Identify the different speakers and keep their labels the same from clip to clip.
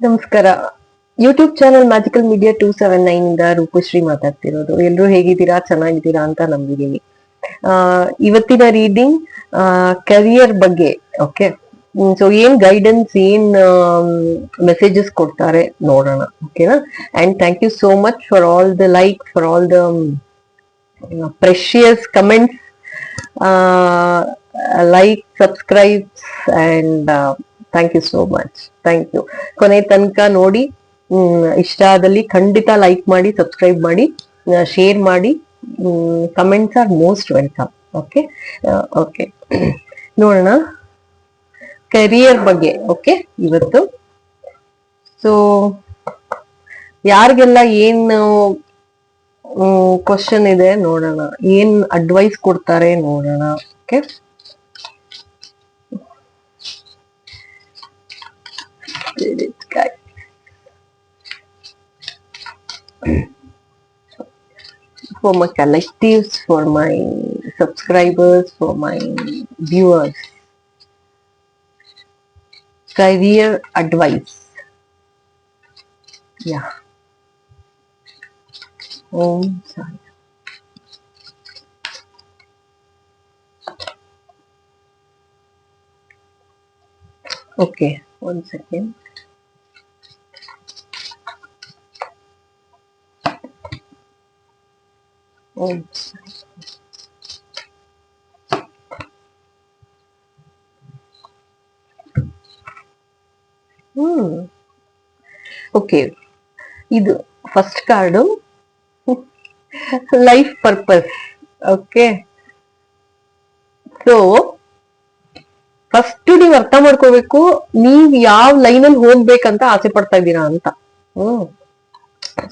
Speaker 1: ನಮಸ್ಕಾರ. YouTube channel magical media two seven nine ಇಂದ ರೂಪಶ್ರೀ ಮಾತಾಡ್ತಿರೋದು. ಎಲ್ಲರೂ ಹೇಗಿದ್ದೀರಾ? ಚೆನ್ನಾಗಿದ್ದೀರಾ ಅಂತ ನಂಬಿದೀನಿ ಇವತ್ತಿನ ರೀಡಿಂಗ್ ಕರಿಯರ್ ಬಗ್ಗೆ ಓಕೆ ಸೊ ಏನ್ ಗೈಡೆನ್ಸ್ ಏನ್ ಮೆಸೇಜಸ್ ಕೊಡ್ತಾರೆ ನೋಡೋಣ ಓಕೆನಾ and thank you so much for all the like for all the precious comments like subscribes and thank you so much thank you. ಕೊನೆ ತನಕ ನೋಡಿ ಇಷ್ಟ ಆದಲ್ಲಿ ಖಂಡಿತ ಲೈಕ್ ಮಾಡಿ ಸಬ್ಸ್ಕ್ರೈಬ್ ಮಾಡಿ ಶೇರ್ ಮಾಡಿ comments are most welcome okay okay ನೋಡೋಣ. ಕರಿಯರ್ ಬಗ್ಗೆ ಓಕೆ ಇವತ್ತು. ಸೊ ಯಾರಿಗೆಲ್ಲ ಏನು ಕ್ವಶನ್ ಇದೆ ನೋಡೋಣ. ಏನ್ ಅಡ್ವೈಸ್ ಕೊಡ್ತಾರೆ ನೋಡೋಣ. Okay for my collectives, for my subscribers, for my viewers. Career advice. Yeah. Om Sai. Okay, one second. Om Sai. Hmm okay ಇದು first card life purpose okay so first ನೀವ್ ಅರ್ಥ ಮಾಡ್ಕೋಬೇಕು ನೀವ್ ಯಾವ ಲೈನಲ್ಲಿ ಹೋಗ್ಬೇಕಂತ ಆಸೆ ಪಡ್ತಾ ಇದ್ದೀರಾ ಅಂತ ಹ್ಮ್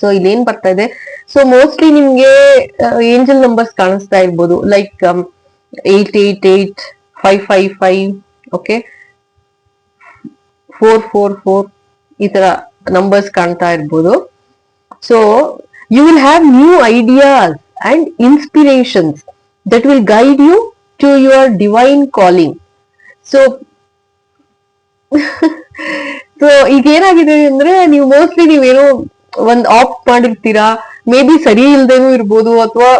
Speaker 1: ಸೊ ಇಲ್ಲೇನ್ ಬರ್ತಾ ಇದೆ? ಸೊ ಮೋಸ್ಟ್ಲಿ ನಿಮ್ಗೆ ಏಂಜಲ್ ನಂಬರ್ಸ್ ಕಾಣಿಸ್ತಾ ಇರ್ಬೋದು. Like eight eight eight five five five okay four four four ಈ ತರ ನಂಬರ್ಸ್ ಕಾಣ್ತಾ ಇರ್ಬೋದು. So you will have new ideas and inspirations that will guide you to your divine calling so so ಈಗ ಏನಾಗಿದೆ ಅಂದ್ರೆ, ನೀವು ಮೋಸ್ಟ್ಲಿ ನೀವೇನೋ ಒಂದ್ ಆಪ್ಟ್ ಮಾಡಿರ್ತೀರಾ ಮೇ ಬಿ ಸರಿ ಇಲ್ದೇನೂ ಇರ್ಬೋದು ಅಥವಾ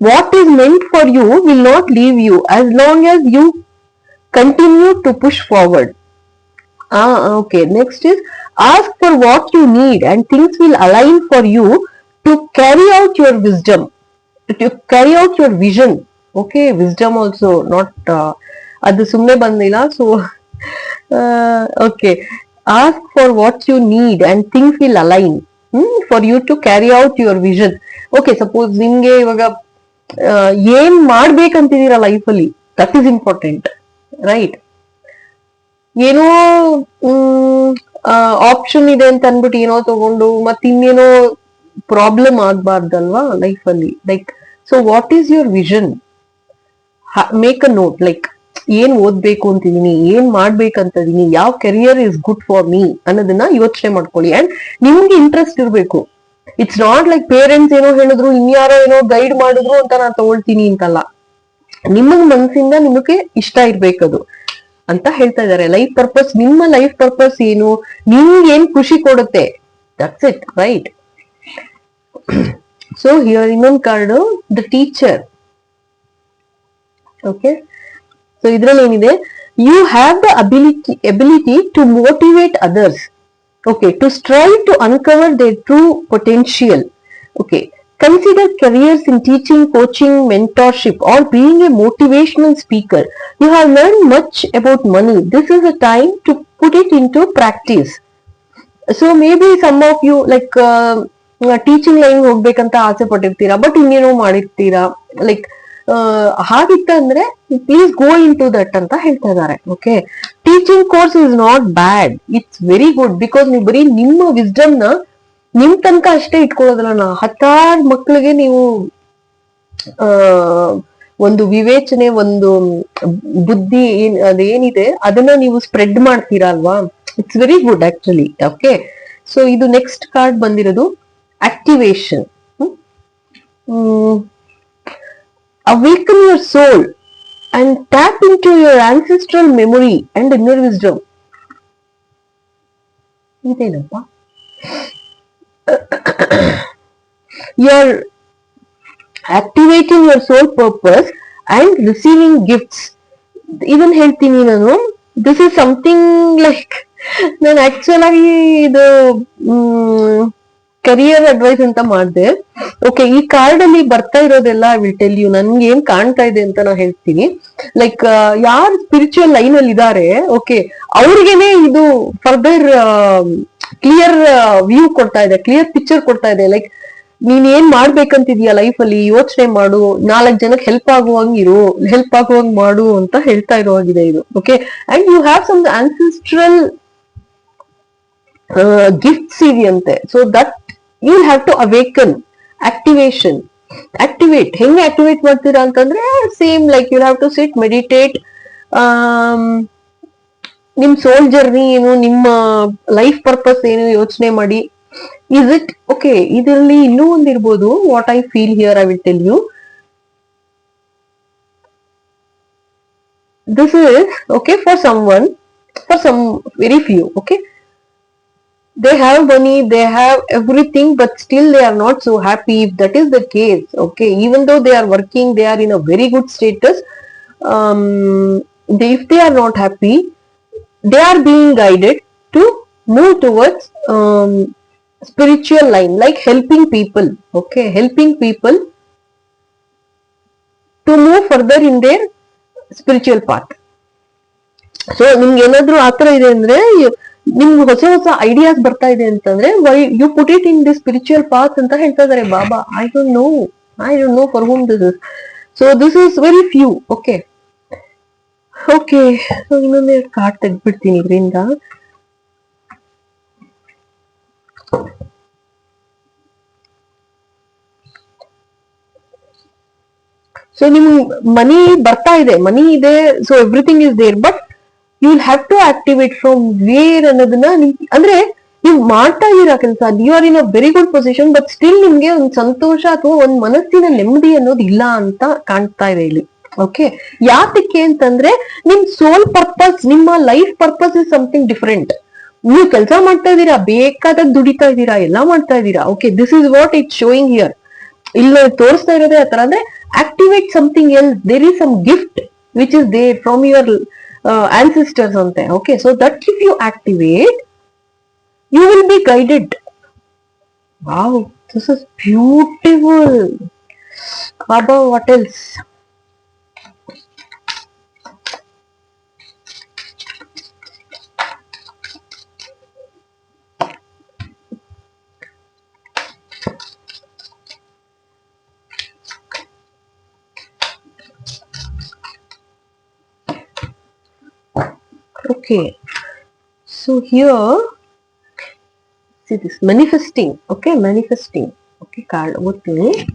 Speaker 1: what is meant for you will not leave you as long as you continue to push forward. Ah, okay. Next is ask for what you need and things will align for you to carry out your wisdom, to carry out your vision. Okay, wisdom also not uh, ಅದು ಸುಮ್ಮನೆ ಬಂದಿಲ್ಲ so okay ask for what you need and things will align for you to carry out your vision okay suppose ನಿಮ್ಗೆ ಇವಾಗ ಆ, ಏನ್ ಮಾಡ್ಬೇಕಂತಿದ್ದೀರಾ ಲೈಫಲ್ಲಿ that is important right ಏನೋ ಆಪ್ಷನ್ ಇದೆ ಅಂತ ಅನ್ಬಿಟ್ಟು ಏನೋ ತಗೊಂಡು ಮತ್ ಇನ್ನೇನೋ ಪ್ರಾಬ್ಲಮ್ ಆಗ್ಬಾರ್ದಲ್ವಾ ಲೈಫ್ ಅಲ್ಲಿ? Like so what is your vision make a note like ಏನ್ ಓದ್ಬೇಕು ಅಂತಿದೀನಿ, ಏನ್ ಮಾಡ್ಬೇಕಂತ ಇದೀನಿ ಯಾವ career is good for me ಅನ್ನೋದನ್ನ ಯೋಚನೆ ಮಾಡ್ಕೊಳ್ಳಿ. ಅಂಡ್ ನಿಮ್ಗೆ ಇಂಟ್ರೆಸ್ಟ್ ಇರಬೇಕು. ಇಟ್ಸ್ ನಾಟ್ ಲೈಕ್ ಪೇರೆಂಟ್ಸ್ ಏನೋ ಹೇಳಿದ್ರು, ಇನ್ಯಾರೋ ಏನೋ ಗೈಡ್ ಮಾಡಿದ್ರು ಅಂತ ನಾನು ತಗೊಳ್ತೀನಿ ಅಂತಲ್ಲ. ನಿಮ್ಮ ಮನಸ್ಸಿಂದ ನಿಮಗೆ ಇಷ್ಟ ಇರ್ಬೇಕದು ಅಂತ ಹೇಳ್ತಾ ಇದ್ದಾರೆ. ಲೈಫ್ ಪರ್ಪಸ್ ನಿಮ್ಮ ಲೈಫ್ ಪರ್ಪಸ್ ಏನು? ನಿಮ್ಗೆ ಏನ್ ಖುಷಿ ಕೊಡುತ್ತೆ? That's it right so here ಇನ್ನೊಂದು card the teacher okay so ಇದ್ರಲ್ಲಿ ಏನಿದೆ you have the ability ability to motivate others okay to strive to uncover their true potential okay Consider careers in teaching, coaching, mentorship, or being a motivational speaker. You have learned much about money. This is a time to put it into practice. So may be some of you like teaching line ಹೋಗ್ಬೇಕಂತ ಆಸೆ ಪಟ್ಟಿರ್ತೀರಾ but ಇನ್ನೇನೋ ಮಾಡಿರ್ತೀರಾ like ಹಾಗಿತ್ತಂದ್ರೆ please go into that ಅಂತ ಹೇಳ್ತಾ ಇದ್ದಾರೆ okay teaching course is not bad it's very good because ನೀವು ಬರೀ ನಿಮ್ಮ ವಿಸ್ಡಮ್ನ ನಿಮ್ ತನಕ ಅಷ್ಟೇ ಇಟ್ಕೊಳ್ಳೋದಿಲ್ಲ ಹತ್ತಾರು ಮಕ್ಳಿಗೆ ನೀವು ಒಂದು ವಿವೇಚನೆ, ಒಂದು ಬುದ್ಧಿ ಏನ್, ಅದೇನಿದೆ, ಅದನ್ನ ನೀವು ಸ್ಪ್ರೆಡ್ ಮಾಡ್ತೀರಾ ಅಲ್ವಾ? It's very good actually okay so ಇದು ನೆಕ್ಸ್ಟ್ ಕಾರ್ಡ್ ಬಂದಿರೋದು activation awaken your soul and tap into your ancestral memory and inner wisdom ಇದೇನಪ್ಪ you are activating your soul purpose and receiving gifts ಇದನ್ನ ಹೇಳ್ತೀನಿ ನಾನು this is something like ನಾನು actual ಆಗಿ ಇದು career advice ಅಂತ ಮಾಡಿದೆ. ಓಕೆ ಈ ಕಾರ್ಡ್ ಅಲ್ಲಿ ಬರ್ತಾ ಇರೋದೆಲ್ಲ ಐ ವಿಲ್ ಟೆಲ್ ಯು ನನ್ಗೆ ಏನ್ ಕಾಣ್ತಾ ಇದೆ ಅಂತ ನಾ ಹೇಳ್ತೀನಿ. ಲೈಕ್ ಯಾರು ಸ್ಪಿರಿಚುವಲ್ ಲೈನ್ ಅಲ್ಲಿ ಇದಾರೆ ಓಕೆ ಅವ್ರಿಗೆನೆ ಇದು ಫರ್ದರ್ ಕ್ಲಿಯರ್ ವ್ಯೂ ಕೊಡ್ತಾ ಇದೆ ಕ್ಲಿಯರ್ ಪಿಕ್ಚರ್ ಕೊಡ್ತಾ ಇದೆ. ಲೈಕ್ ನೀನ್ ಏನ್ ಮಾಡ್ಬೇಕಂತಿದ್ಯಾ ಲೈಫ್ ಅಲ್ಲಿ? ಯೋಚನೆ ಮಾಡು. ನಾಲ್ಕ್ ಜನಕ್ಕೆ ಹೆಲ್ಪ್ ಆಗುವಂಗ್ ಇರು. ಹೆಲ್ಪ್ ಆಗುವಂಗ್ ಮಾಡು ಅಂತ ಹೇಳ್ತಾ ಇರುವಾಗಿದೆ ಇದು. Okay and you have some ancestral gifts ಇದೆಯಂತೆ. So that you have to awaken activation activate ಹೆಂಗೆ ಆಕ್ಟಿವೇಟ್ ಮಾಡ್ತೀರಾ ಅಂತಂದ್ರೆ same like you have to sit meditate ನಿಮ್ ಸೋಲ್ ಜರ್ನಿ ಏನು, ನಿಮ್ಮ ಲೈಫ್ ಪರ್ಪಸ್ ಏನು ಯೋಚನೆ ಮಾಡಿ. ಇಸ್ ಇಟ್ ಓಕೆ ಇದರಲ್ಲಿ ಇನ್ನೂ ಒಂದಿರ್ಬೋದು what I feel here I will tell you this is, okay, for someone, for some, very few, okay? they have money they have everything but still they are not so happy if that is the case okay even though they are working they are in a very good status um they, if they are not happy they are being guided to move towards um, spiritual line like helping people okay helping people to move further in their spiritual path so ನಿಮ್ಗೆ ಏನಾದ್ರು ಆತರ ಇದೆ ಅಂದ್ರೆ you- ನಿಮ್ಗೆ ಹೊಸ ಹೊಸ ideas ಬರ್ತಾ ಇದೆ ಅಂತಂದ್ರೆ why you put it in the spiritual path ಅಂತ ಹೇಳ್ತಾ ಇದಾರೆ, ಬಾಬಾ I don't know I don't know for home this is so this is very few okay okay ಇನ್ನೊಂದೆರಡು ಕಾರ್ಡ್ ತೆಗ್ದ್ಬಿಡ್ತೀನಿ ಇದರಿಂದ. ಸೊ ನಿಮ್ ಮನಿ ಬರ್ತಾ ಇದೆ, ಮನಿ ಇದೆ so everything is there but you will have to activate from where ಅನ್ನೋದನ್ನ ಅಂದ್ರೆ ನೀವು ಮಾಡ್ತಾ ಇದೀರಾ ಕೆಲಸ you are in a very good position but still ನಿಮ್ಗೆ ಒಂದ್ ಸಂತೋಷ ಅಥವಾ ಒಂದ್ ಮನಸ್ಸಿನ ನೆಮ್ಮದಿ ಅನ್ನೋದು ಇಲ್ಲ ಅಂತ ಕಾಣ್ತಾ ಇದೆ ಇಲ್ಲಿ. ಓಕೆ ಯಾತಕ್ಕೆ ಅಂತಂದ್ರೆ, ನಿಮ್ ಸೋಲ್ ಪರ್ಪಸ್ ನಿಮ್ಮ life purpose is something different ನೀವು ಕೆಲಸ ಮಾಡ್ತಾ ಇದ್ದೀರಾ ಬೇಕಾದಾಗ ದುಡಿತಾ ಇದ್ದೀರಾ, ಎಲ್ಲಾ ಮಾಡ್ತಾ ಇದ್ದೀರಾ okay this is what it showing here ಇಲ್ಲ ತೋರಿಸ್ತಾ ಇರೋದೇ ಆತರ ಅಂದ್ರೆ activate something L there is some gift which is there from your ancestors ಅಂತೆ okay so that if you activate you will be guided wow this is beautiful Baba what else Okay. So here, see this manifesting. Okay, manifesting. Okay, card. Okay.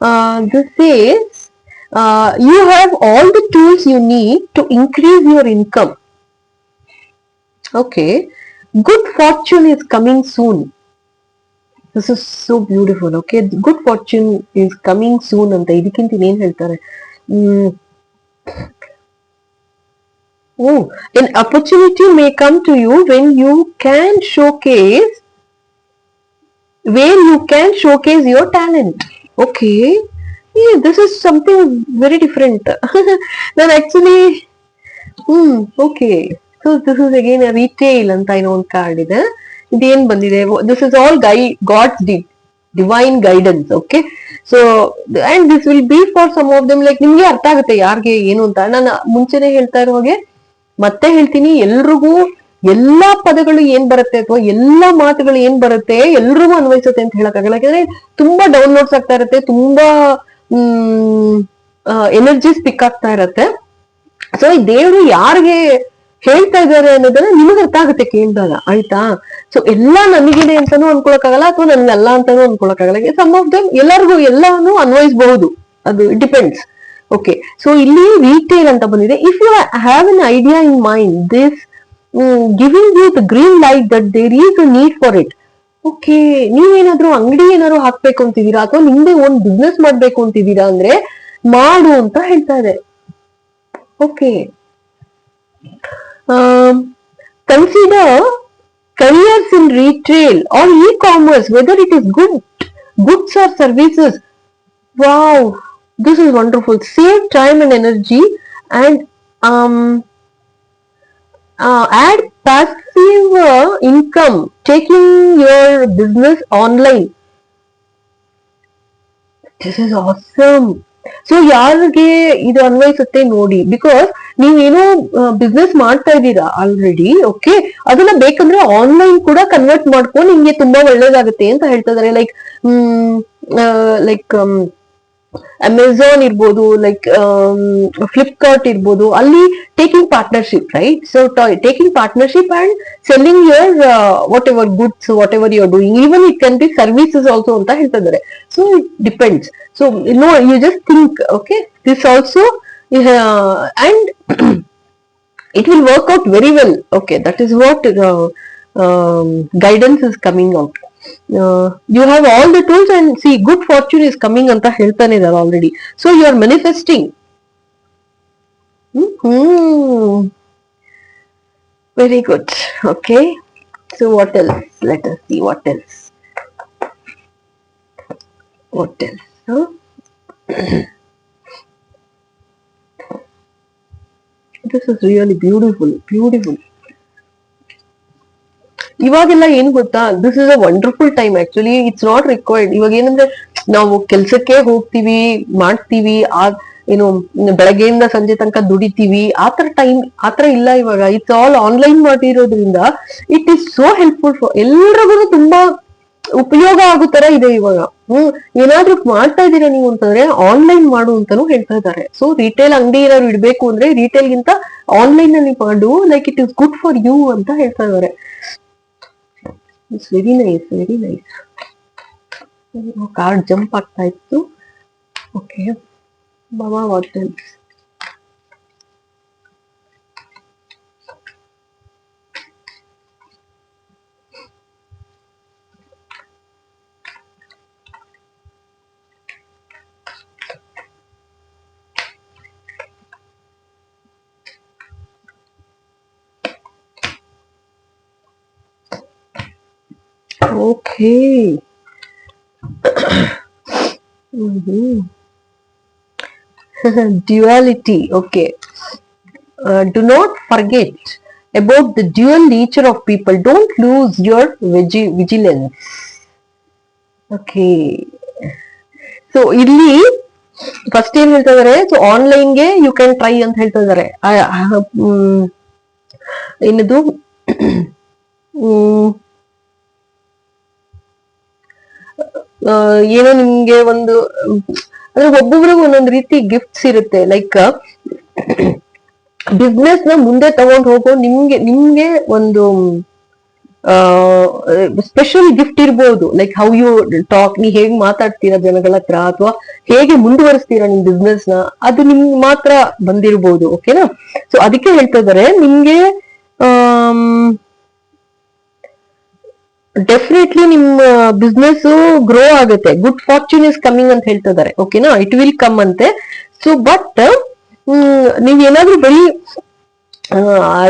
Speaker 1: Uh, this is uh, you have all the tools you need to increase your income. Okay. Good fortune is coming soon. This is so beautiful. Okay. Good fortune is coming soon ಅಂತ ಇದಕ್ಕಿಂತ ಇನ್ನೇನ್ ಹೇಳ್ತಾರೆ ಹ್ಮ್ Oh, an opportunity may come to you when you can showcase, where you can showcase your talent. Okay. Yeah, this is something very different. then actually, hmm, okay. So this is again a ಅಂತ ಏನೋ ಒಂದು card ಇದೆ ಇದೇನ್ ಬಂದಿದೆ this is all guy gods the divine guidance okay so and this will be for some of them like ನಿಮ್ಗೆ ಅರ್ಥ ಆಗುತ್ತೆ ಯಾರಿಗೆ ಏನು ಅಂತ ನಾನು ಮುಂಚೆನೆ ಹೇಳ್ತಾ ಇರೋ ಮತ್ತೆ ಹೇಳ್ತೀನಿ, ಎಲ್ರಿಗೂ ಎಲ್ಲಾ ಪದಗಳು ಏನ್ ಬರುತ್ತೆ ಅಥವಾ ಎಲ್ಲಾ ಮಾತುಗಳು ಏನ್ ಬರುತ್ತೆ ಎಲ್ರಿಗೂ ಅನ್ವಯಿಸುತ್ತೆ ಅಂತ ಹೇಳಕ್ಕಾಗಲ್ಲ. ಯಾಕಂದ್ರೆ ತುಂಬಾ ಡೌನ್ಲೋಡ್ಸ್ ಆಗ್ತಾ ಇರುತ್ತೆ, ತುಂಬಾ ಎನರ್ಜೀಸ್ ಪಿಕ್ ಆಗ್ತಾ ಇರತ್ತೆ. ಸೊ ಈ ದೇವರು ಯಾರಿಗೆ ಹೇಳ್ತಾ ಇದ್ದಾರೆ ಅನ್ನೋದನ್ನ ನಿಮಗೆ ಅರ್ಥ ಆಗುತ್ತೆ ಕೇಳಿದಾಗ, ಆಯ್ತಾ? ಸೊ ಎಲ್ಲಾ ನನಗಿದೆ ಅಂತಾನು ಅನ್ಕೊಳಕ್ಕಾಗಲ್ಲ ಅಥವಾ ನನ್ಗಲ್ಲ ಅಂತಾನು ಅನ್ಕೊಳಕ್ಕಾಗಲ್ಲ. ಸಮ್ ಆಫ್ ದಮ್ ಎಲ್ಲರಿಗೂ ಎಲ್ಲಾನು ಅನ್ವಯಿಸಬಹುದು. ಅದು ಡಿಪೆಂಡ್ಸ್ ಓಕೆ ಸೊ ಇಲ್ಲಿ ರೀಟೇಲ್ ಅಂತ ಬಂದಿದೆ. If you have an idea in mind this giving you the green light that there is a need for it okay ನೀವೇನಾದ್ರೂ ಅಂಗಡಿ ಏನಾದ್ರು ಹಾಕ್ಬೇಕು ಅಂತಿದ್ದೀರಾ? ಅಥವಾ ನಿಮ್ದೇ ಒಂದ್ ಬಿಸ್ನೆಸ್ ಮಾಡ್ಬೇಕು ಅಂತಿದ್ದೀರಾ ಅಂದ್ರೆ ಮಾಡು ಅಂತ ಹೇಳ್ತಾ ಇದೆ. Okay consider careers in retail or e commerce whether it is good goods or services. Wow, this is wonderful. Save time and energy and um, uh, add passive uh, income taking your business online. This is awesome so ಯಾರಿಗೆ ಇದು ಅನ್ವಯಿಸುತ್ತೆ ನೋಡಿ because ನೀವೇನೋ business ಮಾಡ್ತಾ ಇದ್ದೀರಾ already okay ಅದನ್ನ ಬೇಕಂದ್ರೆ online ಕೂಡ convert ಮಾಡ್ಕೊಂಡು ನಿಮ್ಗೆ ತುಂಬಾ ಒಳ್ಳೇದಾಗುತ್ತೆ ಅಂತ ಹೇಳ್ತಾ ಇದಾರೆ ಲೈಕ್ ಲೈಕ್ ಅಮೆಝಾನ್ ಇರ್ಬೋದು ಲೈಕ್ ಫ್ಲಿಪ್ಕಾರ್ಟ್ ಇರ್ಬೋದು, ಅಲ್ಲಿ taking partnership right so taking partnership and selling your whatever goods whatever your doing even it can be services also ಅಂತ ಹೇಳ್ತಿದ್ದಾರೆ. So it depends so no you just think okay this also and it will work out very well okay that is what guidance is coming is coming out uh, you have all the tools and see good fortune is coming ಅಂತ ಹೇಳ್ತಾನೆ ಇದ್ದಾರೆ already so you are manifesting hmm very good okay so what else let us see what else what else huh? this is really beautiful beautiful ಇವಾಗೆಲ್ಲ ಏನ್ ಗೊತ್ತಾ? This is a wonderful time actually it's not required ಇವಾಗ ಏನಂದ್ರೆ ನಾವು ಕೆಲ್ಸಕ್ಕೆ ಹೋಗ್ತೀವಿ, ಮಾಡ್ತೀವಿ, ಆ, ಏನು, ಬೆಳಗ್ಗೆಯಿಂದ ಸಂಜೆ ತನಕ ದುಡಿತೀವಿ ಆತರ ಟೈಮ್ ಆತರ ಇಲ್ಲ ಇವಾಗ. ಇಟ್ಸ್ ಆಲ್ ಆನ್ಲೈನ್ ಮಾಡಿರೋದ್ರಿಂದ it is so helpful for ಎಲ್ರಿಗೂ ತುಂಬಾ ಉಪಯೋಗ ಆಗೋ ತರ ಇದೆ ಇವಾಗ. ಹ್ಮ್, ಏನಾದ್ರೂ ಮಾಡ್ತಾ ಇದೀರಾ ನೀವು ಅಂತಂದ್ರೆ ಆನ್ಲೈನ್ ಮಾಡು ಅಂತಾನು ಹೇಳ್ತಾ ಇದ್ದಾರೆ. ಸೊ ರಿಟೇಲ್ ಅಂಗಡಿ ಏನಾದ್ರು ಇಡ್ಬೇಕು ಅಂದ್ರೆ ರಿಟೇಲ್ ಗಿಂತ ಆನ್ಲೈನ್ ಅಲ್ಲಿ ಮಾಡು like it is good for you ಅಂತ ಹೇಳ್ತಾ ಇದ್ದಾರೆ. It's very nice very nice card jump ಆಗ್ತಾ ಇತ್ತು okay Baba what else Okay. Mhm. Duality. Okay. Uh, do not forget about the dual nature of people. Don't lose your vigi- vigilance. Okay. So ಇಲ್ಲಿ first ಏನ್ ಹೇಳ್ತಾ ಇದಾರೆ so ಆನ್ಲೈನ್ಗೆ you can try ಅಂತ ಹೇಳ್ತಾ ಇದಾರೆ ಆ- ಆ- ಮ್, ಏನದು ಏನೋ ನಿಮ್ಗೆ ಒಂದು, ಅಂದ್ರೆ ಒಬ್ಬೊಬ್ರಿಗೆ ಒಂದೊಂದು ರೀತಿ ಗಿಫ್ಟ್ಸ್ ಇರುತ್ತೆ. ಲೈಕ್ ಬಿಸ್ನೆಸ್ನ ಮುಂದೆ ತಗೊಂಡ್ ಹೋಗೋ ನಿಮ್ಗೆ ನಿಮ್ಗೆ ಒಂದು ಸ್ಪೆಷಲ್ ಗಿಫ್ಟ್ ಇರ್ಬೋದು. ಲೈಕ್ ಹೌ ಯು ಟಾಕ್ ನೀ ಹೇಗ್ ಮಾತಾಡ್ತೀರಾ ಜನಗಳ ಹತ್ರ, ಅಥವಾ ಹೇಗೆ ಮುಂದುವರಿಸ್ತೀರಾ ನಿಮ್ ಬಿಸ್ನೆಸ್ನ, ಅದು ನಿಮ್ ಮಾತ್ರ ಬಂದಿರ್ಬೋದು ಓಕೆನಾ ಸೊ ಅದಕ್ಕೆ ಹೇಳ್ತಾ ಇದಾರೆ, ನಿಮ್ಗೆ ಡೆಫಿನೆಟ್ಲಿ ನಿಮ್ಮ ಬಿಸ್ನೆಸ್ ಗ್ರೋ ಆಗುತ್ತೆ. ಗುಡ್ ಫಾರ್ಚೂನ್ ಇಸ್ ಕಮಿಂಗ್ ಅಂತ ಹೇಳ್ತಿದ್ದಾರೆ. ಓಕೆನಾ ಇಟ್ ವಿಲ್ ಕಮ್ ಅಂತೆ. ಸೊ ಬಟ್ ನೀವ್ ಏನಾದ್ರೂ ಬರೀ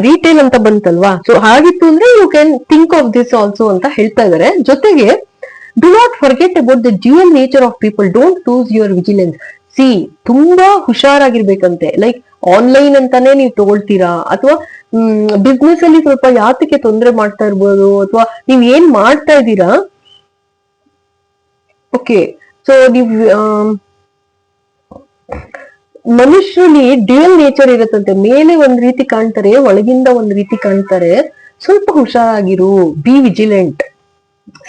Speaker 1: ರೀಟೇಲ್ ಅಂತ ಬಂತಲ್ವಾ? ಸೊ ಹಾಗಿತ್ತು ಅಂದ್ರೆ you can think of this also ಅಂತ ಹೇಳ್ತಾ ಇದಾರೆ ಜೊತೆಗೆ do not forget about the dual nature of people don't lose your vigilance see ತುಂಬಾ ಹುಷಾರಾಗಿರ್ಬೇಕಂತೆ. ಲೈಕ್ ಆನ್ಲೈನ್ ಅಂತಾನೆ ನೀವು ತಗೊಳ್ತೀರಾ? ಅಥವಾ ಬಿಸ್ನೆಸ್ ಅಲ್ಲಿ ಸ್ವಲ್ಪ ಯಾತಕ್ಕೆ ತೊಂದರೆ ಮಾಡ್ತಾ ಇರ್ಬೋದು? ಅಥವಾ ನೀವ್ ಏನ್ ಮಾಡ್ತಾ ಇದ್ದೀರಾ? ಓಕೆ ಸೊ ನೀವ್ ಮನುಷ್ಯರಲ್ಲಿ ಡ್ಯೂಯಲ್ ನೇಚರ್ ಇರುತ್ತಂತೆ. ಮೇಲೆ ಒಂದ್ ರೀತಿ ಕಾಣ್ತಾರೆ, ಒಳಗಿಂದ ಒಂದ್ ರೀತಿ ಕಾಣ್ತಾರೆ. ಸ್ವಲ್ಪ ಹುಷಾರಾಗಿರು ಬಿ ವಿಜಿಲೆಂಟ್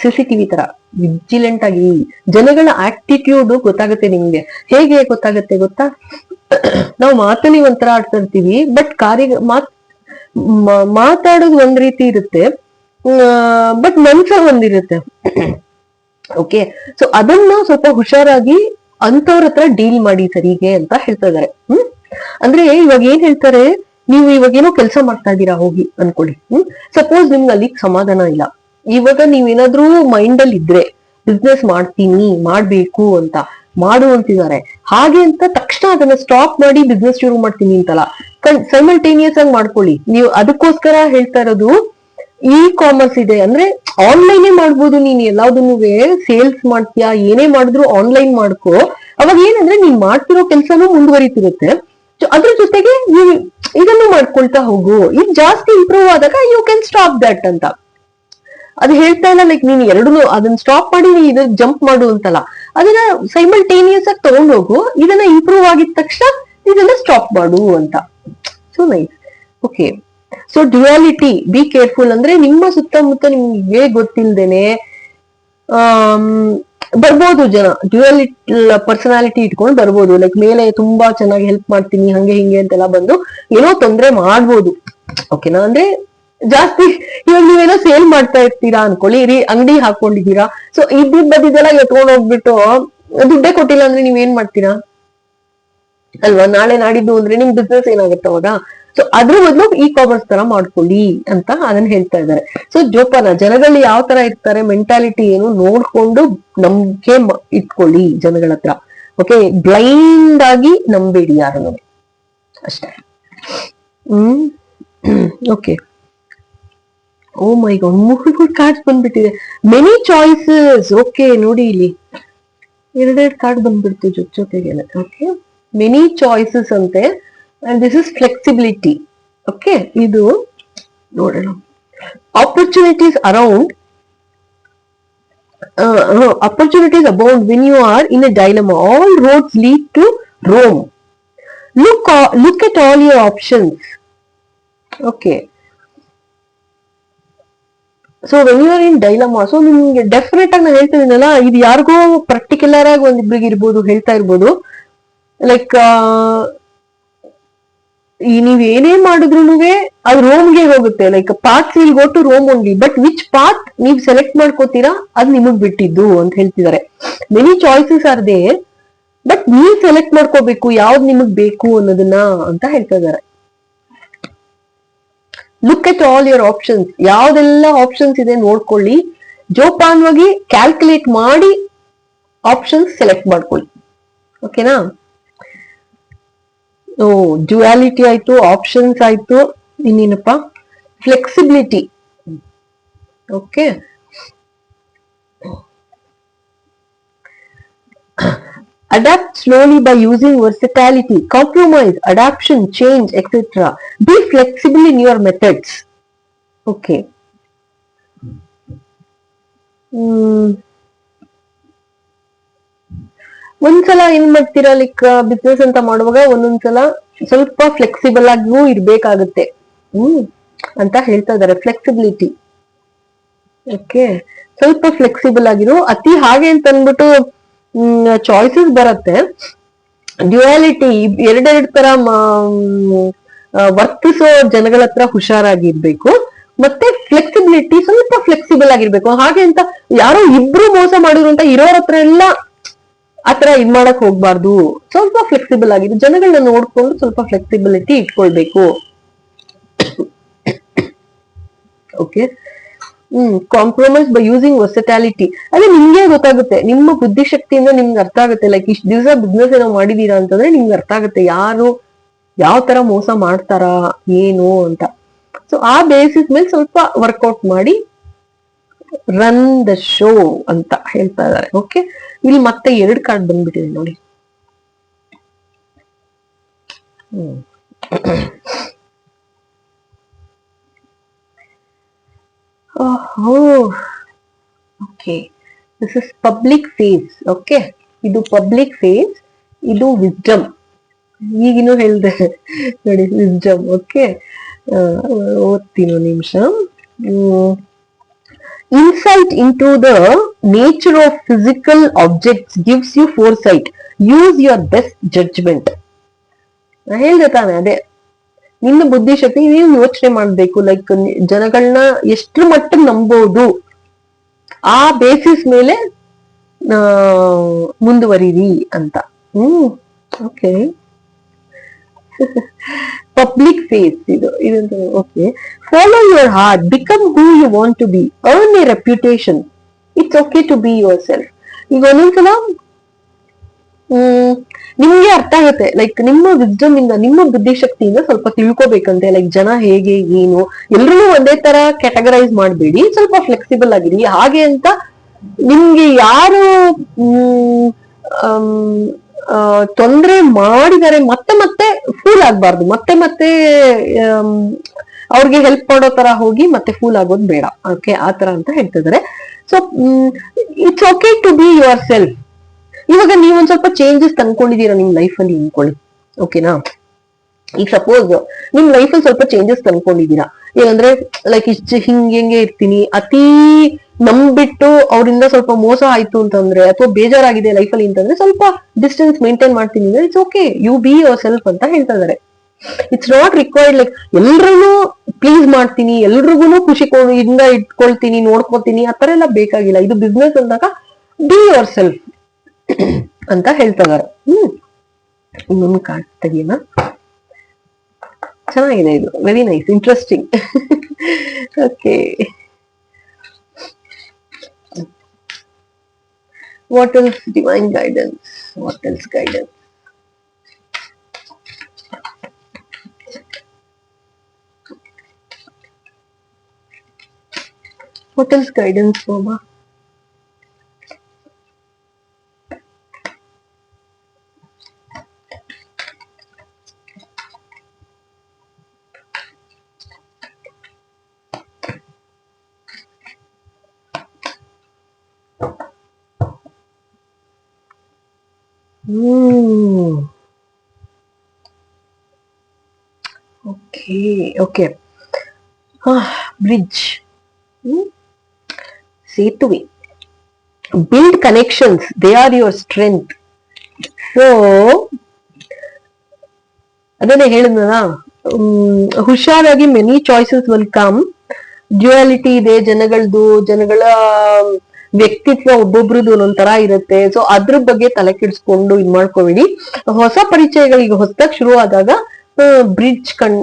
Speaker 1: ಸಿಸಿಟಿವಿ ತರ. ವಿಜಿಲೆಂಟ್ ಆಗಿ ಜನಗಳ ಆಟಿಟ್ಯೂಡ್ ಗೊತ್ತಾಗುತ್ತೆ ನಿಮ್ಗೆ. ಹೇಗೆ ಗೊತ್ತಾಗುತ್ತೆ ಗೊತ್ತಾ? ನಾವು ಮಾತಲ್ಲಿ ಒಂಥರ ಆಡ್ತಾ ಇರ್ತೀವಿ ಬಟ್ ಕಾರ್ಯ, ಮಾತ್ ಮಾತಾಡೋದು ಒಂದ್ ರೀತಿ ಇರುತ್ತೆ. ಬಟ್ ಮನ್ಸ ಒಂದಿರುತ್ತೆ ಓಕೆ ಸೊ ಅದನ್ನ ಸ್ವಲ್ಪ ಹುಷಾರಾಗಿ ಅಂತವ್ರ ಹತ್ರ ಡೀಲ್ ಮಾಡಿ ಸರಿಗೆ ಅಂತ ಹೇಳ್ತಾ ಇದಾರೆ ಹ್ಮ್? ಅಂದ್ರೆ ಇವಾಗ ಏನ್ ಹೇಳ್ತಾರೆ? ನೀವು ಇವಾಗ ಏನೋ ಕೆಲಸ ಮಾಡ್ತಾ ಇದ್ದೀರಾ, ಹೋಗಿ ಅನ್ಕೊಳ್ಳಿ. ಹ್ಮ್? ಸಪೋಸ್ ನಿಮ್ಗೆ ಅಲ್ಲಿ ಸಮಾಧಾನ ಇಲ್ಲ. ಇವಾಗ ನೀವೇನಾದ್ರೂ ಮೈಂಡ್ ಅಲ್ಲಿ ಇದ್ರೆ ಬಿಸ್ನೆಸ್ ಮಾಡ್ತೀನಿ, ಮಾಡ್ಬೇಕು ಅಂತ ಮಾಡು ಅಂತಿದ್ದಾರೆ. ಹಾಗೆ ಅಂತ ತಕ್ಷಣ ಅದನ್ನ ಸ್ಟಾಪ್ ಮಾಡಿ ಬಿಸ್ನೆಸ್ ಶುರು ಮಾಡ್ತೀನಿ ಅಂತಲ್ಲ. ಸೈಮಲ್ಟೇನಿಯಸ್ ಆಗಿ ಮಾಡ್ಕೊಳ್ಳಿ. ನೀವು ಅದಕ್ಕೋಸ್ಕರ ಹೇಳ್ತಾ ಇರೋದು ಇ ಕಾಮರ್ಸ್ ಇದೆ ಅಂದ್ರೆ ಆನ್ಲೈನೇ ಮಾಡ್ಬೋದು ನೀನ್ ಎಲ್ಲಾದನ್ನು ಸೇಲ್ಸ್ ಮಾಡ್ತೀಯಾ, ಏನೇ ಮಾಡಿದ್ರು ಆನ್ಲೈನ್ ಮಾಡ್ಕೋ. ಅವಾಗ ಏನಂದ್ರೆ ನೀನ್ ಮಾಡ್ತಿರೋ ಕೆಲ್ಸನೂ ಮುಂದುವರಿತಿರುತ್ತೆ. ಅದ್ರ ಜೊತೆಗೆ ನೀವು ಇದನ್ನು ಮಾಡ್ಕೊಳ್ತಾ ಹೋಗು. ಇದು ಜಾಸ್ತಿ ಇಂಪ್ರೂವ್ ಆದಾಗ ಯು ಕ್ಯಾನ್ ಸ್ಟಾಪ್ ದಟ್ ಅಂತ. ಅದು ಹೇಳ್ತಾ ಇಲ್ಲ ಲೈಕ್ ನೀನ್ ಎರಡು ಅದನ್ನ ಸ್ಟಾಪ್ ಮಾಡಿ ನೀ ಇದನ್ನ ಜಂಪ್ ಮಾಡು ಅಂತಲ್ಲ. ಅದನ್ನ ಸೈಮಲ್ಟೇನಿಯಸ್ ಆಗಿ ತಗೊಂಡ್ ಹೋಗು, ಇದನ್ನ ಇಂಪ್ರೂವ್ ಆಗಿದ ತಕ್ಷಣ ಇದನ್ನ ಸ್ಟಾಪ್ ಮಾಡು ಅಂತ. So nice okay so duality be careful ಅಂದ್ರೆ ನಿಮ್ಮ ಸುತ್ತಮುತ್ತ ನಿಮ್ಗೆ ಗೊತ್ತಿಲ್ದೇನೆ ಬರ್ಬೋದು ಜನ. ಡ್ಯುಯಾಲಿಟಿ ಪರ್ಸನಾಲಿಟಿ ಇಟ್ಕೊಂಡು ಬರ್ಬೋದು. ಲೈಕ್ ಮೇಲೆ ತುಂಬಾ ಚೆನ್ನಾಗಿ ಹೆಲ್ಪ್ ಮಾಡ್ತೀನಿ, ಹಂಗೆ ಹಿಂಗೆ ಅಂತೆಲ್ಲ ಬಂದು ಏನೋ ತೊಂದರೆ ಮಾಡ್ಬೋದು. ಓಕೆನಾ ಅಂದ್ರೆ ಜಾಸ್ತಿ ಇವಾಗ ನೀವೇನೋ ಸೇಲ್ ಮಾಡ್ತಾ ಇರ್ತೀರಾ ಅನ್ಕೊಳ್ಳಿ ರೀ ಅಂಗಡಿ ಹಾಕೊಂಡಿದ್ದೀರಾ. ಸೊ ಇದ್ದಿದ್ ಬದಿದೆಲ್ಲ ಎತ್ಕೊಂಡ್ ಹೋಗ್ಬಿಟ್ಟು, ದುಡ್ಡೇ ಕೊಟ್ಟಿಲ್ಲ ಅಂದ್ರೆ ನೀವ್ ಏನ್ ಮಾಡ್ತೀರಾ? ಅಲ್ವಾ? ನಾಳೆ ನಾಡಿದ್ದು ಅಂದ್ರೆ ನಿಮ್ ಬಿಸ್ನೆಸ್ ಏನಾಗುತ್ತೆ ಅವಾಗ? ಸೊ ಅದ್ರ ಬದಲು ಇ ಕಾಮರ್ಸ್ ತರ ಮಾಡ್ಕೊಳ್ಳಿ ಅಂತ ಅದನ್ನ ಹೇಳ್ತಾ ಇದ್ದಾರೆ. ಸೊ ಜೋಪಾನ, ಜನಗಳು ಯಾವ ತರ ಇರ್ತಾರೆ ಮೆಂಟಾಲಿಟಿ ಏನು ನೋಡ್ಕೊಂಡು ನಂಬಿಕೆ ಇಟ್ಕೊಳ್ಳಿ ಜನಗಳ ಹತ್ರ. ಓಕೆ ಬ್ಲೈಂಡ್ ಆಗಿ ನಂಬೇಡಿ ಯಾರನ್ನು. ಅಷ್ಟೇ. Hmm? Okay oh my god ಮೂರು ಕಾರ್ಡ್ಸ್ ಬಂದ್ಬಿಟ್ಟಿದೆ. ಮೆನಿ ಚಾಯ್ಸಸ್ ಓಕೆ ನೋಡಿ ಇಲ್ಲಿ. ಎರಡೆರಡು ಕಾರ್ಡ್ ಬಂದ್ಬಿಡ್ತು ಜೊತೆ ಜೊತೆಗೆ ಓಕೆ ಮೆನಿ ಚಾಯ್ಸಸ್ ಅಂತೆ. And this is flexibility okay ಇದು ನೋಡೋಣ. Opportunities around opportunities abound when you are in a dilemma all roads lead to Rome look look at all your options okay so when you are in dilemma so ನಿಮ್ಗೆ definite ಆಗಿ ನಾನು ಹೇಳ್ತಿದ್ದೀನಲ್ಲ ಇದು ಯಾರಿಗೋ particular ಆಗಿ ಒಂದಿಬ್ರಿಗೆ ಇರ್ಬೋದು, ಹೇಳ್ತಾ ಇರ್ಬೋದು. Like ಈ ನೀವ್ ಏನೇ ಮಾಡಿದ್ರು ಅದು ರೋಮ್ಗೆ ಹೋಗುತ್ತೆ. Like path will go to Rome only but which path ನೀವ್ ಸೆಲೆಕ್ಟ್ ಮಾಡ್ಕೋತೀರಾ, ಅದ್ ನಿಮಗ್ ಬಿಟ್ಟಿದ್ದು ಅಂತ ಹೇಳ್ತಿದ್ದಾರೆ. Many choices are they but ನೀವ್ ಸೆಲೆಕ್ಟ್ ಮಾಡ್ಕೋಬೇಕು, ಯಾವ್ದು ನಿಮಗ್ ಬೇಕು ಅನ್ನೋದನ್ನ ಅಂತ ಹೇಳ್ತಾ ಇದಾರೆ look at all your options ಯಾವ್ದೆಲ್ಲ options ಇದೆ ನೋಡ್ಕೊಳ್ಳಿ. ಜೋಪಾನವಾಗಿ ಕ್ಯಾಲ್ಕುಲೇಟ್ ಮಾಡಿ ಆಪ್ಷನ್ಸ್ ಸೆಲೆಕ್ಟ್ ಮಾಡ್ಕೊಳ್ಳಿ. ಓಕೆನಾ ಓ ಆಯ್ತು ಆಪ್ಷನ್ಸ್ ಆಯ್ತು, ಇನ್ನೇನಪ್ಪ? Flexibility okay adapt slowly by using versatility, compromise, adaptation, change, etc. Be flexible in your methods. Okay. Hmm. ಒಂದ್ಸಲ ಏನ್ ಮಾಡ್ತೀರಾ ಲೈಕ್ ಬಿಸ್ನೆಸ್ ಅಂತ ಮಾಡುವಾಗ ಒಂದೊಂದ್ಸಲ ಸ್ವಲ್ಪ ಫ್ಲೆಕ್ಸಿಬಲ್ ಆಗಿಯೂ ಇರ್ಬೇಕಾಗುತ್ತೆ ಹ್ಮ್ ಅಂತ ಹೇಳ್ತಾ ಇದಾರೆ ಫ್ಲೆಕ್ಸಿಬಿಲಿಟಿ ಓಕೆ ಸ್ವಲ್ಪ ಫ್ಲೆಕ್ಸಿಬಲ್ ಆಗಿರು ಅತಿ ಹಾಗೆ ಅಂತ ಅಂದ್ಬಿಟ್ಟು ಚಾಯ್ಸಸ್ ಬರುತ್ತೆ. ಡ್ಯುಯಾಲಿಟಿ ಎರಡೆರಡು ತರ ವರ್ತಿಸೋ ಜನಗಳ ಹತ್ರ ಹುಷಾರಾಗಿರ್ಬೇಕು. ಮತ್ತೆ ಫ್ಲೆಕ್ಸಿಬಿಲಿಟಿ ಸ್ವಲ್ಪ ಫ್ಲೆಕ್ಸಿಬಲ್ ಆಗಿರ್ಬೇಕು. ಹಾಗೆ ಅಂತ ಯಾರೋ ಇಬ್ರು ಮೋಸ ಮಾಡಿದ್ರು ಅಂತ ಇರೋರ ಹತ್ರ ಎಲ್ಲ ಆತರ ಇದ್ ಮಾಡಕ್ ಹೋಗ್ಬಾರ್ದು. ಸ್ವಲ್ಪ ಫ್ಲೆಕ್ಸಿಬಲ್ ಆಗಿದೆ ಜನಗಳನ್ನ ನೋಡ್ಕೊಂಡು ಸ್ವಲ್ಪ ಫ್ಲೆಕ್ಸಿಬಿಲಿಟಿ ಇಟ್ಕೊಳ್ಬೇಕು. Okay hmm compromise by using versatility ಅದೇ ನಿಮ್ಗೆ ಗೊತ್ತಾಗುತ್ತೆ, ನಿಮ್ಮ ಬುದ್ಧಿಶಕ್ತಿಯಿಂದ ನಿಮ್ಗೆ ಅರ್ಥ ಆಗುತ್ತೆ. ಲೈಕ್ ಇಷ್ಟು ದಿವಸ ಬಿಸ್ನೆಸ್ ಏನೋ ಮಾಡಿದೀರಾ ಅಂತಂದ್ರೆ ನಿಮ್ಗೆ ಅರ್ಥ ಆಗುತ್ತೆ, ಯಾರು, ಯಾವ ತರ ಮೋಸ ಮಾಡ್ತಾರಾ, ಏನು ಅಂತ. ಸೊ ಆ ಬೇಸಿಸ್ ಮೇಲೆ ಸ್ವಲ್ಪ ವರ್ಕೌಟ್ ಮಾಡಿ ರನ್ ದ ಶೋ ಅಂತ ಹೇಳ್ತಾ ಇದಾರೆ ಓಕೆ ಇಲ್ಲಿ ಮತ್ತೆ ಎರಡು ಕಾರ್ಡ್ ಬಂದ್ಬಿಟ್ಟಿದೆ ನೋಡಿ. Hmm. Oh, okay. This is public phase. Okay. ಇದು ಪಬ್ಲಿಕ್ ಫೇಸ್ ಇದು ವಿಸ್ಡಮ್ ಈಗಿನೂ ಹೇಳ್ದೆ. ನೋಡಿ ವಿಸ್ಡಮ್ ಓಕೆ ಓದ್ತೀನಿ ಒಂದು ನಿಮಿಷ. Insight into the nature of physical objects gives you foresight use your best judgement ಹೇಳ್ದೆ ತಾನೆ ಅದೇ. ನಿನ್ನ ಬುದ್ಧಿಶಕ್ತಿ ನೀವು ಯೋಚನೆ ಮಾಡಬೇಕು. ಲೈಕ್ ಜನಗಳನ್ನ ಎಷ್ಟು ಮಟ್ಟಿಗೆ ನಂಬೋದು. ಆ ಬೇಸಿಸ್ ಮೇಲೆ ಮುಂದುವರಿರಿ ಅಂತ. ಹ್ಮ್ ಓಕೆ ಪಬ್ಲಿಕ್ ಫೇಸ್ ಇದು ಇದಂತ okay follow your heart become who you want to be earn a reputation it's okay to be yourself ಈಗ ಒಂದೊಂದ್ಸಲ ಹ್ಮ್, ನಿಮ್ಗೆ ಅರ್ಥ ಆಗುತ್ತೆ. ಲೈಕ್ ನಿಮ್ಮ ವಿಜಮ್ ಇಂದ ನಿಮ್ಮ ಬುದ್ಧಿಶಕ್ತಿಯಿಂದ ಸ್ವಲ್ಪ ತಿಳ್ಕೊಬೇಕಂತೆ. ಲೈಕ್ ಜನ ಹೇಗೆ, ಏನು? ಎಲ್ರೂ ಒಂದೇ ತರ ಕ್ಯಾಟಗರೈಸ್ ಮಾಡಬೇಡಿ. ಸ್ವಲ್ಪ ಫ್ಲೆಕ್ಸಿಬಲ್ ಆಗಿರಿ. ಹಾಗೆ ಅಂತ ನಿಮ್ಗೆ ಯಾರು ತೊಂದರೆ ಮಾಡಿದರೆ ಮತ್ತೆ ಮತ್ತೆ ಫೂಲ್ ಆಗ್ಬಾರ್ದು. ಮತ್ತೆ ಮತ್ತೆ ಅವ್ರಿಗೆ ಹೆಲ್ಪ್ ಮಾಡೋ ತರ ಹೋಗಿ ಮತ್ತೆ ಫೂಲ್ ಆಗೋದು ಬೇಡ. ಓಕೆ ಆ ತರ ಅಂತ ಹೇಳ್ತಿದ್ದಾರೆ. So it's okay to be yourself ಇವಾಗ ನೀವು ಸ್ವಲ್ಪ ಚೇಂಜಸ್ ತಂದ್ಕೊಂಡಿದ್ದೀರಾ ನಿಮ್ ಲೈಫ್ ಅಲ್ಲಿ ಅನ್ಕೊಳ್ಳಿ ಓಕೆನಾ ಈಗ ಸಪೋಸ್ ನಿಮ್ ಲೈಫ್ ಅಲ್ಲಿ ಸ್ವಲ್ಪ ಚೇಂಜಸ್ ತಂದ್ಕೊಂಡಿದೀರಾ ಏನಂದ್ರೆ ಲೈಕ್ ಇಷ್ಟ ಹಿಂಗ್ ಹೆಂಗೆ ಇರ್ತೀನಿ, ಅತಿ ನಂಬಿಟ್ಟು ಅವರಿಂದ ಸ್ವಲ್ಪ ಮೋಸ ಆಯ್ತು ಅಂತಂದ್ರೆ, ಅಥವಾ ಬೇಜಾರಾಗಿದೆ ಲೈಫ್ ಅಲ್ಲಿ ಅಂತಂದ್ರೆ ಸ್ವಲ್ಪ ಡಿಸ್ಟೆನ್ಸ್ ಮೇಂಟೈನ್ ಮಾಡ್ತೀನಿ ಅಂದ್ರೆ it's okay you be yourself ಅಂತ ಹೇಳ್ತಾ ಇದಾರೆ. ಇಟ್ಸ್ ನಾಟ್ ರಿಕ್ವೈರ್ಡ್ ಲೈಕ್ ಎಲ್ರೂ ಪ್ಲೀಸ್ ಮಾಡ್ತೀನಿ ಎಲ್ರಿಗೂ ಖುಷಿ ಇಂದ ಇಟ್ಕೊಳ್ತೀನಿ, ನೋಡ್ಕೊತೀನಿ ಆತರ ಎಲ್ಲ ಬೇಕಾಗಿಲ್ಲ. ಇದು ಬಿಸ್ನೆಸ್ ಅಂದಾಗ ಬಿ ಯುವರ್ ಸೆಲ್ಫ್ ಅಂತ ಹೇಳ್ತಾ ಇದಾರೆ ಹ್ಮ್. ಇನ್ನೊಂದು ಕಾರ್ಡ್ ತೆಗಿಯೋಣ. ಚೆನ್ನಾಗಿದೆ ಇದು. Very nice interesting okay what else divine guidance what else guidance what else guidance ಮಾಮಾ Hmm. Okay, bridge. ಸೇತುವೆ build connections they are your strength so ಅದನ್ನೇ ಹೇಳಿದ್ನಲ್ಲ ಹುಷಾರಾಗಿ many choices will come duality ಇದೆ ಜನಗಳದು ಜನಗಳ ವ್ಯಕ್ತಿತ್ವ ಒಬ್ಬೊಬ್ರದ್ದು ಒಂದೊಂಥರ ಇರುತ್ತೆ. ಸೊ ಅದ್ರ ಬಗ್ಗೆ ತಲೆ ಕೆಡಿಸ್ಕೊಂಡು ಇದ್ ಮಾಡ್ಕೋಬೇಡಿ. ಹೊಸ ಪರಿಚಯಗಳಿಗೆ ಹೊಸದಾಗ ಶುರು ಆದಾಗ ಬ್ರಿಡ್ಜ್ ಕಣ್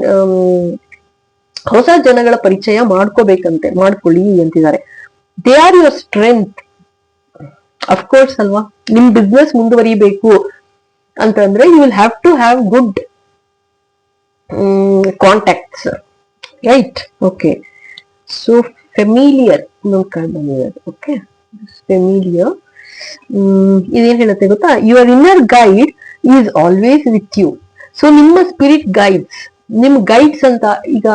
Speaker 1: ಹೊಸ ಜನಗಳ ಪರಿಚಯ ಮಾಡ್ಕೋಬೇಕಂತೆ, ಮಾಡ್ಕೊಳ್ಳಿ ಅಂತಿದ್ದಾರೆ. They are your strength of course ಅಲ್ವಾ? ನಿಮ್ ಬಿಸ್ನೆಸ್ ಮುಂದುವರಿಬೇಕು ಅಂತಂದ್ರೆ you will have to have good contacts right okay so familiar okay familiar ಇದೇನ್ ಹೇಳುತ್ತೆ ಗೊತ್ತಾ? Your inner guide is always with you so ನಿಮ್ಮ ಸ್ಪಿರಿಟ್ ಗೈಡ್ಸ್ ನಿಮ್ ಗೈಡ್ಸ್ ಅಂತ ಈಗ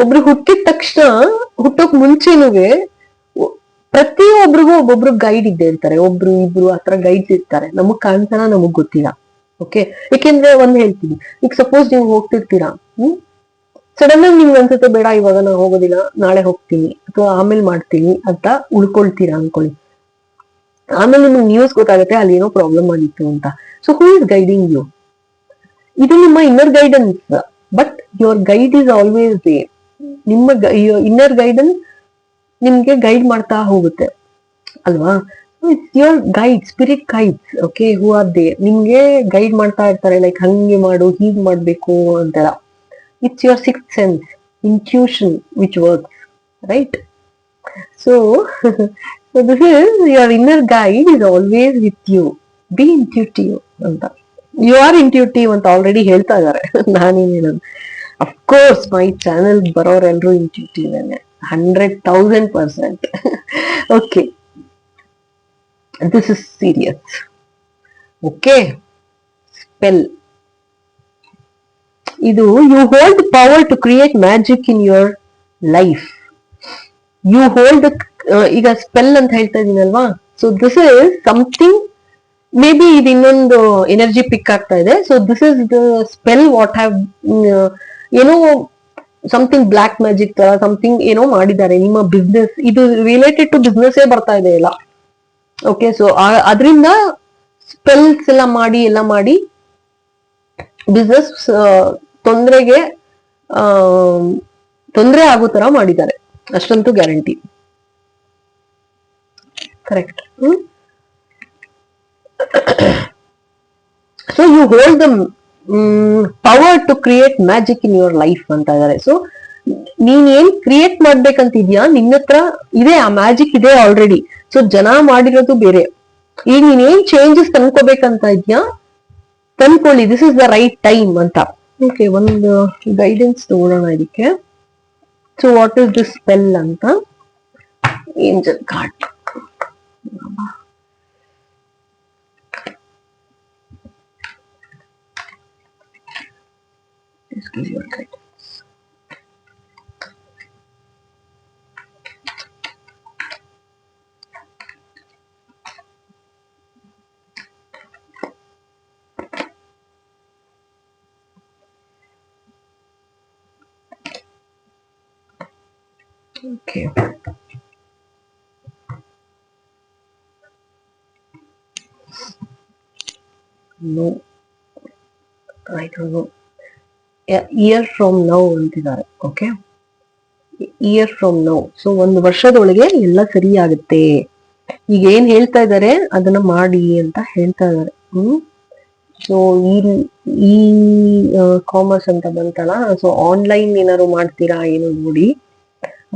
Speaker 1: ಒಬ್ರು ಹುಟ್ಟಿದ ತಕ್ಷಣ, ಹುಟ್ಟೋಕ್ ಮುಂಚೆನುವೆ ಪ್ರತಿಯೊಬ್ರಿಗೂ ಒಬ್ಬೊಬ್ರು ಗೈಡ್ ಇದ್ದೇ ಇರ್ತಾರೆ. ಒಬ್ರು ಇಬ್ರು ಆತರ ಗೈಡ್ಸ್ ಇರ್ತಾರೆ. ನಮಗ್ ಕಾಣ್ತಾನ ನಮಗ್ ಗೊತ್ತಿಲ್ಲ. ಓಕೆ ಯಾಕೆಂದ್ರೆ ಒಂದ್ ಹೇಳ್ತೀನಿ. ಈಗ ಸಪೋಸ್ ನೀವು ಹೋಗ್ತಿರ್ತೀರಾ, ಹ್ಮ್? ಸಡನ್ ಆಗಿ ನಿಮ್ಗೆ ಅನ್ಸುತ್ತೆ, ಬೇಡ, ಇವಾಗ ನಾ ಹೋಗೋದಿಲ್ಲ. ನಾಳೆ ಹೋಗ್ತೀನಿ. ಅಥವಾ ಆಮೇಲೆ ಮಾಡ್ತೀನಿ ಅಂತ ಉಳ್ಕೊಳ್ತೀರಾ ಅನ್ಕೊಳ್ಳಿ. ಆಮೇಲೆ ನಿಮ್ಗೆ ನ್ಯೂಸ್ ಗೊತ್ತಾಗುತ್ತೆ, ಅಲ್ಲಿ ಏನೋ ಪ್ರಾಬ್ಲಮ್ ಆಗಿತ್ತು ಅಂತ. So who is guiding you ಇದು ನಿಮ್ಮ inner guidance but your guide is always they ನಿಮ್ಮ ಇನ್ನರ್ ಗೈಡೆನ್ಸ್ ನಿಮ್ಗೆ ಗೈಡ್ ಮಾಡ್ತಾ ಹೋಗುತ್ತೆ. ಅಲ್ವಾ? It's your guide spirit guides okay who are they ನಿಮ್ಗೆ ಗೈಡ್ ಮಾಡ್ತಾ ಇರ್ತಾರೆ ಲೈಕ್ ಹಂಗೆ ಮಾಡು, ಹೀಗ್ ಮಾಡ್ಬೇಕು ಅಂತೆಲ್ಲ. It's your six sense intuition which works right so so this is your inner guide is always with you be intuitive ಅಂತ. You are intuitive ಅಂತ ಆಲ್ರೆಡಿ ಹೇಳ್ತಾ ಇದಾರೆ ನಾನೇನ್ ಹೇಳೋದು? Of course my channel ಬರೋರೆಲ್ಲರೂ intuitive hundred thousand percent okay this is serious okay spell ಇದು you hold power to create magic in your life you hold ಈಗ spell ಅಂತ ಹೇಳ್ತಾ ಇದೀನಲ್ವಾ? So this is something maybe ಇದು ಇನ್ನೊಂದು ಎನರ್ಜಿ ಪಿಕ್ ಆಗ್ತಾ ಇದೆ. So this is the spell what have ಏನೋ something black magic ತರ ಸಮಥಿಂಗ್ ಏನೋ ಮಾಡಿದ್ದಾರೆ. ನಿಮ್ಮ ಬಿಸ್ನೆಸ್ ಇದು ರಿಲೇಟೆಡ್ ಟು ಬಿಸ್ನೆಸ್ ಬರ್ತಾ ಇದೆ ಎಲ್ಲ. ಓಕೆ ಸೊ ಅದರಿಂದ ಸ್ಪೆಲ್ಸ್ ಎಲ್ಲ ಮಾಡಿ ಎಲ್ಲ ಮಾಡಿ ಬಿಸ್ನೆಸ್ ತೊಂದರೆಗೆ ತೊಂದರೆ ಆಗೋ ತರ ಮಾಡಿದ್ದಾರೆ. ಅಷ್ಟಂತೂ guarantee correct so you hold the power to create magic in your life ಅಂತ ಇದಾರೆ. ಸೊ ನೀನ್ ಏನ್ ಕ್ರಿಯೇಟ್ ಮಾಡ್ಬೇಕಂತಿದ್ಯಾ? ನಿನ್ನ ಹತ್ರ ಇದೆ, ಆ ಮ್ಯಾಜಿಕ್ ಇದೆ ಆಲ್ರೆಡಿ ಸೊ ಜನ ಮಾಡಿರೋದು ಬೇರೆ. ಈಗ ನೀನ್ ಏನ್ ಚೇಂಜಸ್ ತಂದ್ಕೋಬೇಕಂತ ಇದ್ಯಾ? ತಂದ್ಕೊಳ್ಳಿ this is the right time ಅಂತ. ಓಕೆ ಒಂದು ಗೈಡೆನ್ಸ್ ತಗೊಳ್ಳೋಣ ಇದಕ್ಕೆ. So what is this spell ಅಂತ? Angel card Your guidance. Okay. No, I don't know. Year from now ಅಂತಿದ್ದಾರೆ okay year from now so ಒಂದು ವರ್ಷದೊಳಗೆ ಎಲ್ಲ ಸರಿ ಆಗುತ್ತೆ ಈಗ ಏನ್ ಹೇಳ್ತಾ ಇದ್ದಾರೆ, ಅದನ್ನ ಮಾಡಿ ಅಂತ ಹೇಳ್ತಾ ಇದ್ದಾರೆ, ಹ್ಮ್? ಸೊ ಈ ಈ ಕಾಮರ್ಸ್ ಅಂತ ಬಂತಲ್ಲ ಸೊ ಆನ್ಲೈನ್ ಏನಾದ್ರು ಮಾಡ್ತೀರಾ, ಏನು ನೋಡಿ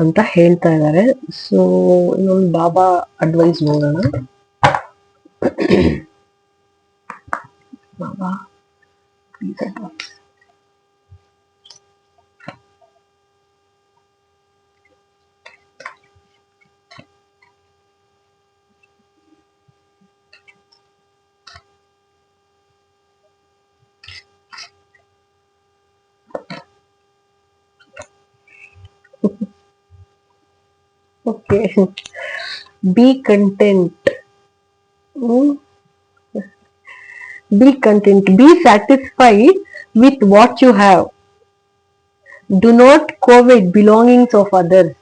Speaker 1: ಅಂತ ಹೇಳ್ತಾ ಇದ್ದಾರೆ. ಸೊ ಇನ್ನೊಂದು ಬಾಬಾ ಅಡ್ವೈಸ್ ನೋಡೋಣ. ಬಾಬಾ please advice Content. Hmm. Be content. Be satisfied with what you have. Do not covet belongings of others.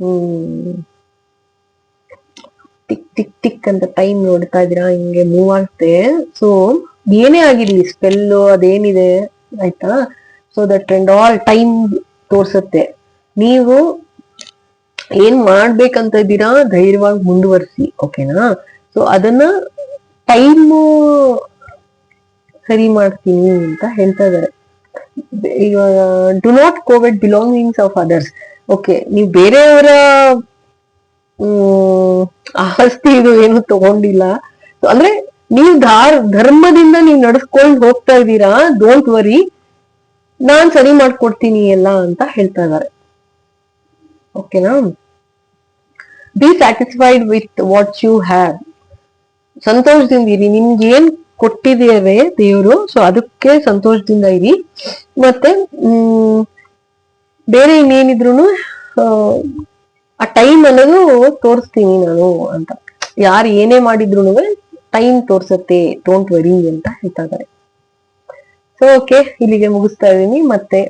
Speaker 1: Hmm. Tick tick tick ಅಂತ ಟೈಮ್ ನೋಡ್ತಾ ಇದ್ದೀರಾ ಹಿಂಗೆ ಮೂವ್ ಆಗುತ್ತೆ ಸೊ ಏನೇ ಆಗಿರ್ಲಿ ಸ್ಪೆಲ್ಲು ಅದೇನಿದೆ ಆಯ್ತಾ so that and all time ತೋರ್ಸತ್ತೆ ನೀವು ಏನ್ ಮಾಡ್ಬೇಕಂತ ಇದ್ದೀರಾ? ಧೈರ್ಯವಾಗಿ ಮುಂದುವರಿಸಿ ಓಕೆನಾ ಸೊ ಅದನ್ನ ಟೈಮ್ ಸರಿ ಮಾಡ್ತೀನಿ ಅಂತ ಹೇಳ್ತಾ ಇದಾರೆ ಇವಾಗ do not covet belongings of others okay ನೀವು ಬೇರೆಯವರ ಆಸ್ತಿ ಇದು ಏನು ತಗೊಂಡಿಲ್ಲ. ಅಂದ್ರೆ ನೀವು ಧಾರ್, ಧರ್ಮದಿಂದ ನೀವು ನಡ್ಸ್ಕೊಂಡು ಹೋಗ್ತಾ ಇದ್ದೀರಾ? ಡೋಂಟ್ ವರಿ ನಾನ್ ಸರಿ ಮಾಡ್ಕೊಡ್ತೀನಿ ಎಲ್ಲ ಅಂತ ಹೇಳ್ತಾ ಇದಾರೆ ಓಕೆನಾ be satisfied with what you have ಸಂತೋಷದಿಂದ ಇರಿ. ನಿಮ್ಗೆ ಏನ್ ಕೊಟ್ಟಿದ್ದೇವೆ ದೇವರು? ಸೊ ಅದಕ್ಕೆ ಸಂತೋಷದಿಂದ ಇರಿ. ಮತ್ತೆ, ಹ್ಮ್, ಬೇರೆ ಇನ್ನೇನಿದ್ರು ಆ ಟೈಮ್ ಅನ್ನೋದು ತೋರಿಸ್ತೀನಿ ನಾನು ಅಂತ. ಯಾರು ಏನೇ ಮಾಡಿದ್ರು ಟೈಮ್ ತೋರ್ಸತ್ತೆ ಡೋಂಟ್ ವರಿ ಅಂತ ಹೇಳ್ತಾ ಇದ್ದಾರೆ ಸೊ ಓಕೆ ಇಲ್ಲಿಗೆ ಮುಗಿಸ್ತಾ ಇದ್ದೀನಿ. ಮತ್ತೆ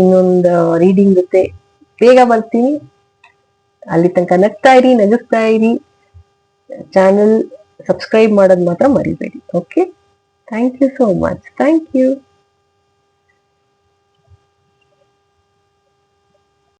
Speaker 1: ಇನ್ನೊಂದು ರೀಡಿಂಗ್ ಜೊತೆ ಬೇಗ ಬರ್ತೀನಿ. ಅಲ್ಲಿ ತನಕ ನಗ್ತಾ ಇರಿ, ನಗಿಸ್ತಾ ಇರಿ. ಚಾನಲ್ ಸಬ್ಸ್ಕ್ರೈಬ್ ಮಾಡೋದು ಮಾತ್ರ ಮರಿಬೇಡಿ. Okay thank you so much thank you